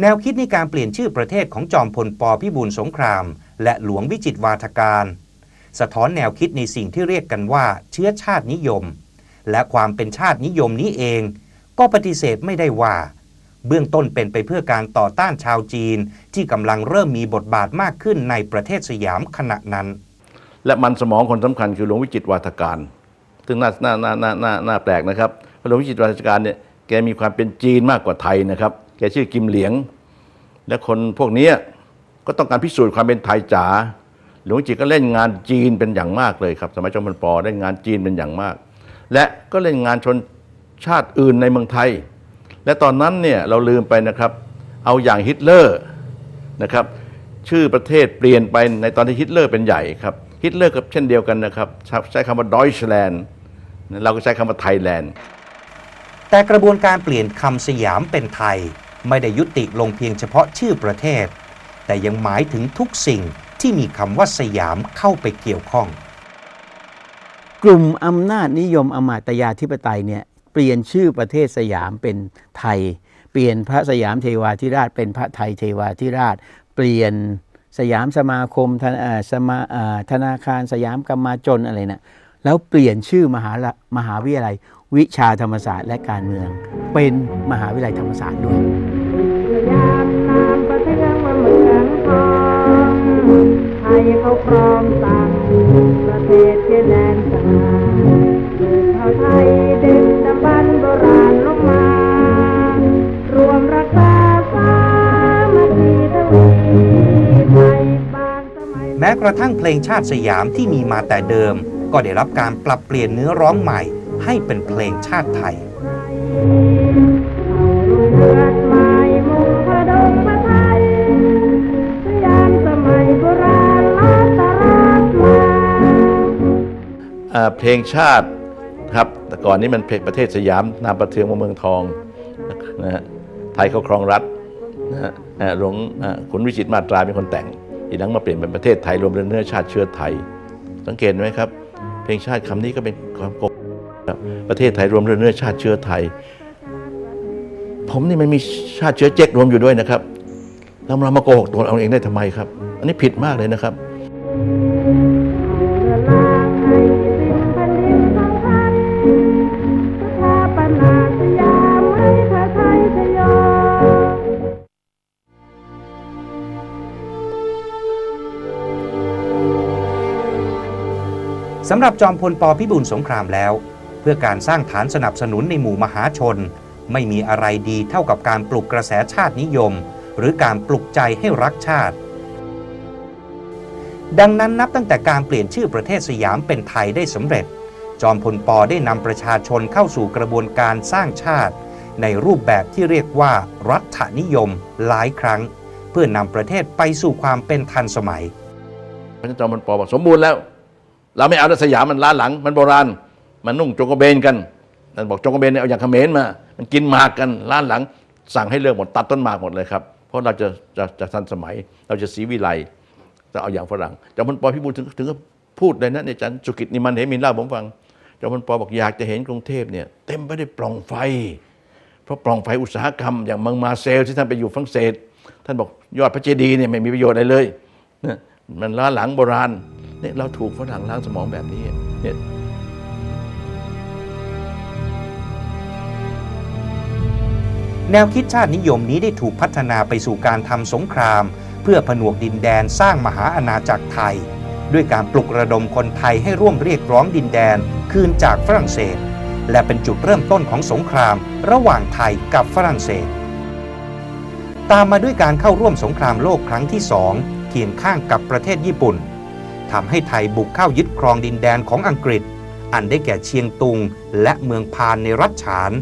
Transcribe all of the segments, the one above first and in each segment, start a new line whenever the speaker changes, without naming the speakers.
แนวคิดในการเปลี่ยนชื่อประเทศของจอมพลปพิบูลสงคราม และหลวงวิจิตวาทการ สะท้อนแนวคิดในสิ่งที่เรียกกันว่าเชื้อชาตินิยม และความเป็นชาตินิยมนี้เอง ก็ปฏิเสธไม่ได้ว่า เบื้องต้นเป็นไปเพื่อการต่อต้านชาวจีนที่กำลังเริ่มมีบทบาทมากขึ้นในประเทศสยามขณะนั้น
และมันสมองคนสำคัญคือหลวงวิจิตวาทการซึ่งน่าน่าน่าน่าน่าแปลกนะครับหลวงวิจิตวาทการเนี่ย แกมีความเป็นจีนมากกว่าไทยนะครับ แกชื่อกิมเหลียง และคนพวกนี้ก็ต้องการพิสูจน์ความเป็นไทยจ๋าหลวงจิตรก็เล่นงานจีนเป็นอย่างมากเลยครับ สมัยจอมพลปเล่นงานจีนเป็นอย่างมาก และก็เล่นงานชนชาติอื่นในเมืองไทย และตอนนั้นเนี่ยเราลืมไปนะครับ เอาอย่างฮิตเลอร์นะครับ ชื่อประเทศเปลี่ยนไปในตอนที่ฮิตเลอร์เป็นใหญ่ครับฮิตเลอร์ก็เช่นเดียวกันนะครับ ใช้คำว่าดอยชแลนด์เราก็ใช้คำว่าไทยแลนด์
แต่กระบวนการเปลี่ยนคำสยามเป็นไทย ไม่ได้ยุติลงเพียงเฉพาะชื่อประเทศ แต่ยังหมายถึงทุกสิ่งที่มีคำว่าสยามเข้าไปเกี่ยวข้อง
กลุ่มอำนาจนิยมอมาตยาธิปไตยเนี่ยเปลี่ยนชื่อประเทศสยามเป็นไทย เปลี่ยนพระสยามเทวาธิราชเป็นพระไทยเทวาธิราช เปลี่ยนสยามสมาคมธนเอ่อสมาธนาคารสยามกรรมาจนอะไรนะแล้วเปลี่ยนชื่อมหามหาวิทยาลัย วิชาธรรมศาสตร์และการเมือง เป็นมหาวิทยาลัยธรรมศาสตร์ด้วย
เขาครองตังประเทศที่แดนสง่าลูกชาวไทยดึงดำบันโบราณลงมา รวมรักษาสามัคคีทวีไทยบางสมัย
แม้กระทั่งเพลงชาติสยามที่มีมาแต่เดิม ก็ได้รับการปรับเปลี่ยนเนื้อร้องใหม่ ให้เป็นเพลงชาติไทย
เลือดไม้มุงพระดงพระไทยสยามสมัยโบราณลัตราชมา
อ่าเพลงชาติครับแต่ก่อนนี้มันเพลงประเทศสยามนามประเทืองมาเมืองทองนะฮะไทยเขาครองรัฐนะฮะอ่าหลวงอ่าคุณวิจิตรมาตราเป็นคนแต่งทีหลังมาเปลี่ยนเป็นประเทศไทยรวมเนื้อชาติเชื้อไทย สังเกตไหมครับ เพลงชาติคำนี้ก็เป็นความโกหกครับ ประเทศไทยรวมเนื้อชาติเชื้อไทย ผมนี่มันมีชาติเชื้อเจ๊กรวมอยู่ด้วยนะครับแล้วเรามาโกหกตัวเราเองได้ทำไมครับ อันนี้ผิดมากเลยนะครับ
สำ
หรับจอมพลปพิบูลสงครามแล้ว พื่อการสร้างฐานสนับสนุนในหมู่มหาชน ไม่มีอะไรดีเท่ากับการปลุกกระแสชาตินิยม หรือการปลุกใจให้รักชาติ ดังนั้นนับตั้งแต่การเปลี่ยนชื่อประเทศสยามเป็นไทยได้สำเร็จ จอมพลปได้นำประชาชนเข้าสู่กระบวนการสร้างชาติ ในรูปแบบที่เรียกว่า รัฐนิยม หลายครั้ง เพื่อนำประเทศไปสู่ความเป็นทันสมัย
พระเจ้าจอมพลปบอกสมบูรณ์แล้ว เราไม่เอาแล้วสยามมันล้าหลังมันโบราณ มันนุ่งจงกระเบนกันนั่นบอกจงกระเบนเนี่ยเอาอย่างเขมรมา มันกินหมากกันล้านหลัง สั่งให้เลิกหมดตัดต้นหมากหมดเลยครับ เพราะเราจะจะจะทันสมัย เราจะศรีวิไลจะเอาอย่างฝรั่งจอมพลปพิบูลถึงถึงก็พูดเลยนะเนี่ยอาจารย์สุกิตนิมันเหมินเล่าผมฟังจอมพลปบอกอยากจะเห็นกรุงเทพเนี่ยเต็มไปด้วยปล่องไฟ เพราะปล่องไฟอุตสาหกรรม อย่างมืองมาเซลที่ท่านไปอยู่ฝรั่งเศส ท่านบอกยอดพระเจดีย์เนี่ยไม่มีประโยชน์อะไรเลยมันล้าหลังโบราณเนี่ยเราถูกฝรั่งล้างสมองแบบนี้เนี่ย
แนวคิดชาตินิยมนี้ได้ถูกพัฒนาไปสู่การทำสงคราม เพื่อผนวกดินแดนสร้างมหาอาณาจักรไทย ด้วยการปลุกระดมคนไทยให้ร่วมเรียกร้องดินแดน คืนจากฝรั่งเศส และเป็นจุดเริ่มต้นของสงคราม ระหว่างไทยกับฝรั่งเศส ตามมาด้วยการเข้าร่วมสงครามโลกครั้งที่สองเคียงข้างกับประเทศญี่ปุ่นทำให้ไทยบุกเข้ายึดครองดินแดนของอังกฤษ อันได้แก่เชียงตุงและเมืองพานในรัฐฉาน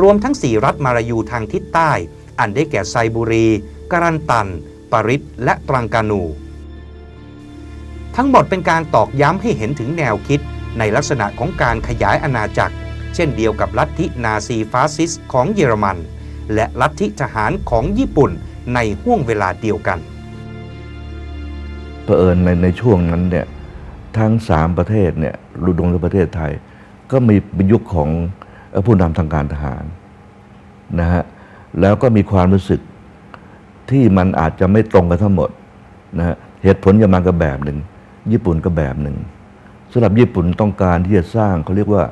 รวมทั้ง 4 รัฐมารายูทางทิศใต้ อันได้แก่ไซบุรี กรันตันปริตและตรังกานู ทั้งหมดเป็นการตอกย้ำให้เห็นถึงแนวคิดในลักษณะของการขยายอาณาจักร เช่นเดียวกับลัทธินาซีฟาสซิสของเยอรมัน และลัทธิทหารของญี่ปุ่นในห่วงเวลาเดียวกัน
เผอิญในในช่วงนั้นเนี่ยทั้งสามประเทศเนี่ยรุดงและประเทศไทย ก็มีปยุคของ ผู้นำทางการทหารนะฮะแล้วก็มีความรู้สึกที่มันอาจจะไม่ตรงกันทั้งหมดนะฮะเหตุผลจะมากับแบบหนึ่ง ญี่ปุ่นก็แบบหนึ่งสำหรับญี่ปุ่นต้องการที่จะสร้างเขาเรียกว่า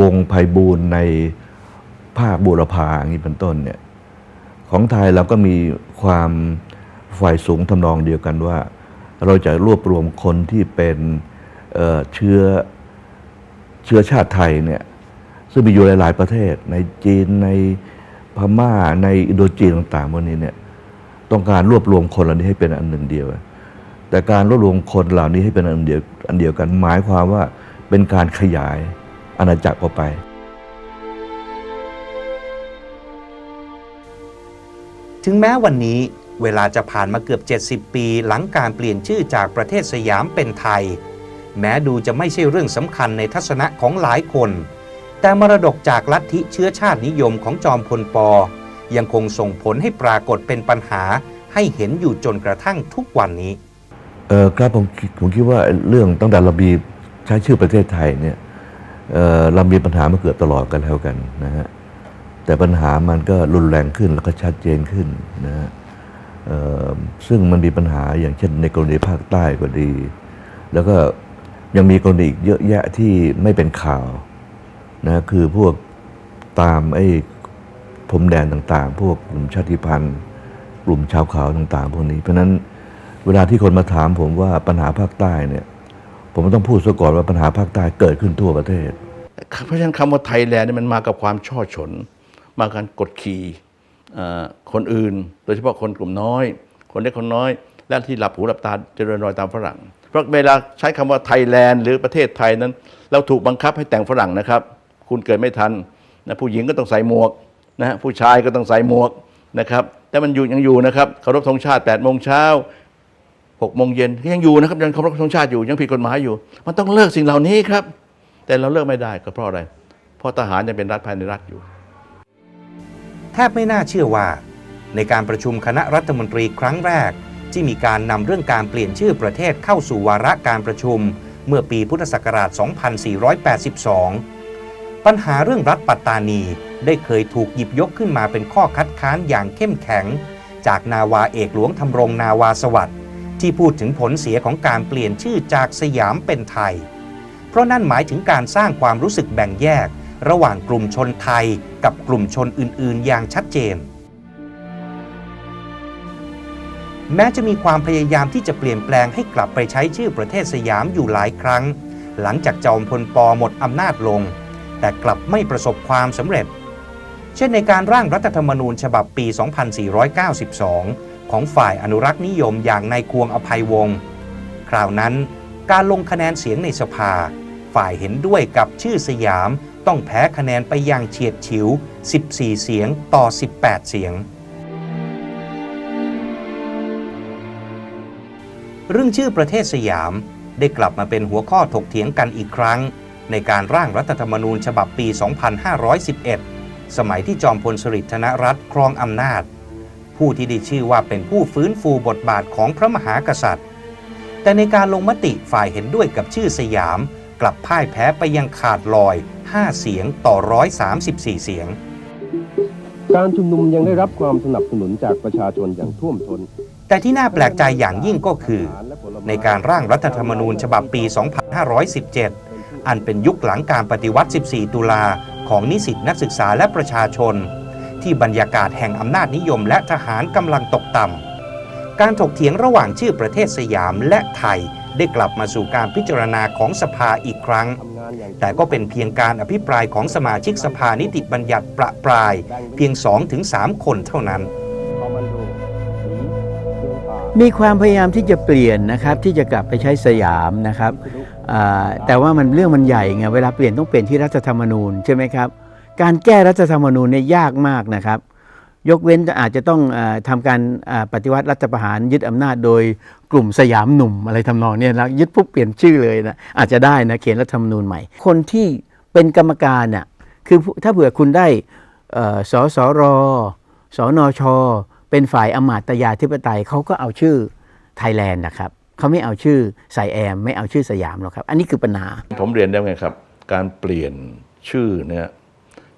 วงไพบูรณ์ในภาคบูรพาอย่างนี้เป็นต้นเนี่ยของไทยเราก็มีความฝ่ายสูงทำนองเดียวกันว่า เราจะรวบรวมคนที่เป็นเเชื้อเชื้อชาติไทยเนี่ย ซึ่งมีอยู่หลาย ๆ ประเทศ ในจีนในพม่าในอินโดจีนต่างๆพวกนี้เนี่ยต้องการรวบรวมคนเหล่านี้ให้เป็นอันหนึ่งเดียว แต่การรวบรวมคนเหล่านี้ให้เป็นอันเดียวอันเดียวกันหมายความว่าเป็นการขยายอาณาจักรออกไป
ถึงแม้วันนี้เวลาจะผ่านมาเกือบ 70 ปี หลังการเปลี่ยนชื่อจากประเทศสยามเป็นไทย แม้ดูจะไม่ใช่เรื่องสำคัญในทัศนะของหลายคน แต่มรดกจากลัทธิเชื้อชาตินิยมของจอมพลปอ ยังคงส่งผลให้ปรากฏเป็นปัญหาให้เห็นอยู่จนกระทั่งทุกวันนี้
เออครับผมผมคิดว่าเรื่องตั้งแต่เรามีใช้ชื่อประเทศไทยเนี่ยเออเรามีปัญหามาเกือบตลอดกันแล้วกันนะฮะแต่ปัญหามันก็รุนแรงขึ้นแล้วก็ชัดเจนขึ้นนะฮะเอ่อซึ่งมันมีปัญหาอย่างเช่นในกรณีภาคใต้ก็ดี แล้วก็ยังมีกรณีอีกเยอะแยะที่ไม่เป็นข่าว นะคือพวกตามไอ้พรมแดนต่างๆ พวกกลุ่มชาติพันธุ์ กลุ่มชาวเขาต่างๆ พวกนี้ เพราะนั้นเวลาที่คนมาถามผมว่าปัญหาภาคใต้เนี่ย ผมต้องพูดซะก่อนว่าปัญหาภาคใต้เกิดขึ้นทั่วประเทศ
เพราะฉะนั้นคำว่าไทยแลนด์เนี่ยมันมากับความช่อฉน มาการกดขี่คนอื่น โดยเฉพาะคนกลุ่มน้อย คนเล็กคนน้อย และที่หลับหูหลับตาเจริญรอยตามฝรั่ง เพราะเวลาใช้คำว่าไทยแลนด์หรือประเทศไทยนั้น เราถูกบังคับให้แต่งฝรั่งนะครับ คุณเกิดไม่ทันนะผู้หญิงก็ต้องใส่หมวกนะผู้ชายก็ต้องใส่หมวกนะครับแต่มันอยู่ยังอยู่นะครับเคารพธงชาติ8ปดโมงเช้าหกโมงเย็นยังอยู่นะครับยังเคารพธงชาติอยู่ยังผิดกฎหมายอยู่ มันต้องเลิกสิ่งเหล่านี้ครับ แต่เราเลิกไม่ได้ก็เพราะอะไร เพราะทหารยังเป็นรัฐภายในรัฐอยู่
แทบไม่น่าเชื่อว่า ในการประชุมคณะรัฐมนตรีครั้งแรก ที่มีการนำเรื่องการเปลี่ยนชื่อประเทศเข้าสู่วาระการประชุม เมื่อปีพุทธศักราช 2482 ปัญหาเรื่องรัฐปัตตานีได้เคยถูกหยิบยกขึ้นมาเป็นข้อคัดค้านอย่างเข้มแข็ง จากนาวาเอกหลวงทำรงนาวาสวัสดิ์ที่พูดถึงผลเสียของการเปลี่ยนชื่อจากสยามเป็นไทย เพราะนั่นหมายถึงการสร้างความรู้สึกแบ่งแยก ระหว่างกลุ่มชนไทยกับกลุ่มชนอื่น ๆ อย่างชัดเจน แม้จะมีความพยายามที่จะเปลี่ยนแปลงให้กลับไปใช้ชื่อประเทศสยามอยู่หลายครั้ง หลังจากจอมพลปหมดอำนาจลง แต่กลับไม่ประสบความสำเร็จ เช่นในการร่างรัฐธรรมนูญฉบับปี 2492 ของฝ่ายอนุรักษ์นิยมอย่างนายควงอภัยวงศ์คราวนั้นการลงคะแนนเสียงในสภา ฝ่ายเห็นด้วยกับชื่อสยามต้องแพ้คะแนนไปอย่างเฉียดฉิว 14 เสียงต่อ 18 เสียง เรื่องชื่อประเทศสยามได้กลับมาเป็นหัวข้อถกเถียงกันอีกครั้ง ในการร่างรัฐธรรมนูญฉบับปี 2511 สมัยที่จอมพลสฤษดิ์ธนรัตน์ครองอำนาจ ผู้ที่ได้ชื่อว่าเป็นผู้ฟื้นฟูบทบาทของพระมหากษัตริย์ แต่ในการลงมติฝ่ายเห็นด้วยกับชื่อสยาม กลับพ่ายแพ้ไปยังขาดลอย 5 เสียงต่อ 134 เสียง
การชุมนุมยังได้รับความสนับสนุนจากประชาชนอย่างท่วมทน
แต่ที่น่าแปลกใจอย่างยิ่งก็คือ ในการร่างรัฐธรรมนูญฉบับปี 2517 อันเป็นยุคหลังการปฏิวัติ 14 ตุลาของนิสิตนักศึกษาและประชาชน ที่บรรยากาศแห่งอำนาจนิยมและทหารกำลังตกต่ำ การถกเถียงระหว่างชื่อประเทศสยามและไทยได้กลับมาสู่การพิจารณาของสภาอีกครั้ง แต่ก็เป็นเพียงการอภิปรายของสมาชิกสภานิติบัญญัติประปราย เพียง 2-3 คนเท่านั้น
มีความพยายามที่จะเปลี่ยนนะครับที่จะกลับไปใช้สยามนะครับ แต่ว่ามันเรื่องมันใหญ่ไงเวลาเปลี่ยนต้องเปลี่ยนที่รัฐธรรมนูญใช่ไหมครับการแก้รัฐธรรมนูญเนี่ยยากมากนะครับ ยกเว้นอาจจะต้องอาทำการปฏิวัติรัฐประหารยึดอำนาจโดยกลุ่มสยามหนุ่มอะไรทำนองเนี้นะยึดปุ๊บเปลี่ยนชื่อเลยนะอาจจะได้นะเขียนรัฐธรรมนูญใหม่ คนที่เป็นกรรมการน่ะคือถ้าเผื่อคุณได้สสรสนช เป็นฝ่ายอมาตยาธิปไตยเขาก็เอาชื่อไทยแลนด์นะครับ เขาไม่เอาชื่อไซแอม ไม่เอาชื่อสยามหรอกครับ อันนี้คือปัญหา
ผมเรียนได้ไงครับ การเปลี่ยนชื่อเนี่ย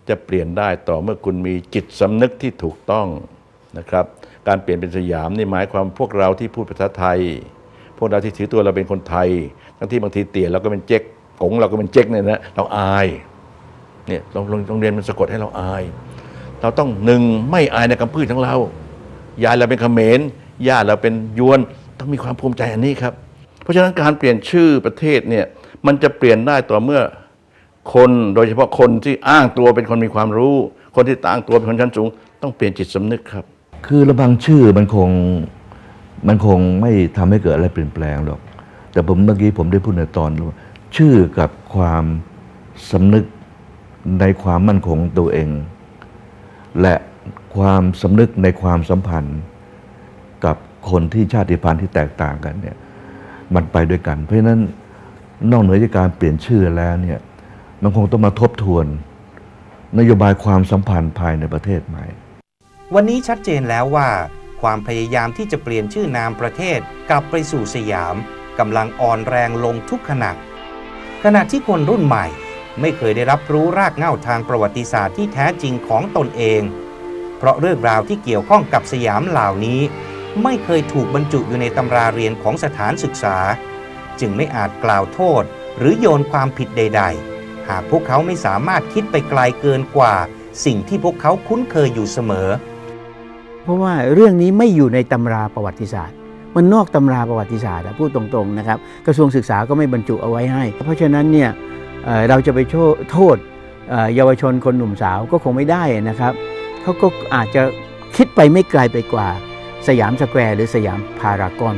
จะเปลี่ยนได้ต่อเมื่อคุณมีจิตสำนึกที่ถูกต้องนะครับ การเปลี่ยนเป็นสยามนี่หมายความพวกเราที่พูดภาษาไทย พวกเราที่ถือตัวเราเป็นคนไทย ทั้งที่บางทีเตี่ยเราก็เป็นเจ๊กกงเราก็เป็นเจ๊กเนี่ยนะเราอายเนี่ยโรงโรงโรงเรียนมันสะกดให้เราอาย เราต้องหนึ่งไม่อายในคำพูดของเรายายเราเป็นเขมรญาติเราเป็นยวน ต้องมีความภูมิใจอันนี้ครับ เพราะฉะนั้นการเปลี่ยนชื่อประเทศเนี่ยมันจะเปลี่ยนได้ต่อเมื่อคนโดยเฉพาะคนที่อ้างตัวเป็นคนมีความรู้ คนที่อ้างตัวเป็นคนชั้นสูง ต้องเปลี่ยนจิตสำนึกครับ
คือระบังชื่อมันคงมันคงไม่ทำให้เกิดอะไรเปลี่ยนแปลงหรอก แต่ผมเมื่อกี้ผมได้พูดในตอนว่าชื่อกับความสำนึกในความมั่นคงตัวเอง และความสำนึกในความสัมพันธ์ คนที่ชาติพันธุ์ที่แตกต่างกันเนี่ยมันไปด้วยกัน เพราะฉะนั้นนอกเหนือจากการเปลี่ยนชื่อแล้วเนี่ยมันคงต้องมาทบทวน นโยบายความสัมพันธ์ภายในประเทศใหม่
วันนี้ชัดเจนแล้วว่า ความพยายามที่จะเปลี่ยนชื่อนามประเทศกลับไปสู่สยามกำลังอ่อนแรงลงทุกขณะขณะที่คนรุ่นใหม่ไม่เคยได้รับรู้รากเหง้าทางประวัติศาสตร์ที่แท้จริงของตนเอง เพราะเรื่องราวที่เกี่ยวข้องกับสยามเหล่านี้ ไม่เคยถูกบรรจุอยู่ในตำราเรียนของสถานศึกษา จึงไม่อาจกล่าวโทษหรือโยนความผิดใด ๆ หากพวกเขาไม่สามารถคิดไปไกลเกินกว่า สิ่งที่พวกเขาคุ้นเคยอยู่เสมอ
เพราะว่าเรื่องนี้ไม่อยู่ในตำราประวัติศาสตร์ มันนอกตำราประวัติศาสตร์พูดตรงๆนะครับ กระทรวงศึกษาก็ไม่บรรจุเอาไว้ให้ เพราะฉะนั้นเนี่ยเราจะไปโทษเยาวชนคนหนุ่มสาวก็คงไม่ได้นะครับเขาก็อาจจะคิดไปไม่ไกลไปกว่า สยามสแควร์หรือสยามพารากอน